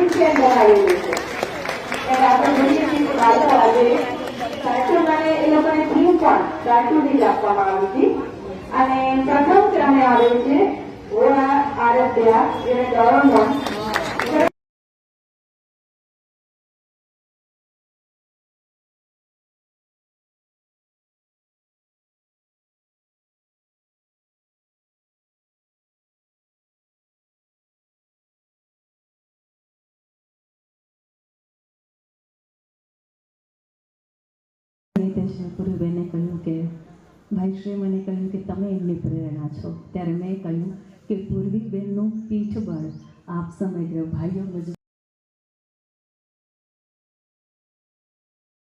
Treatment બનાવેલું છે ત્યારે આપણે જોઈએ છીએ કે બાળકો આજે કાર્ટૂનને એ લોકોને થીમ પણ કાર્ટૂન જ આપવામાં આવી હતી અને પ્રથમ ક્રમે આવે છે ઓરા આરત્યા જેને ગૌરવ નિતેશે પૂર્વીબેને કહ્યું કે ભાઈશ્રીએ મને કહ્યું કે તમે એમની પ્રેરણા છો. ત્યારે મેં કહ્યું કે, પૂર્વીબેનનું પીઠબળ આપ સમગ્ર ભાઈઓ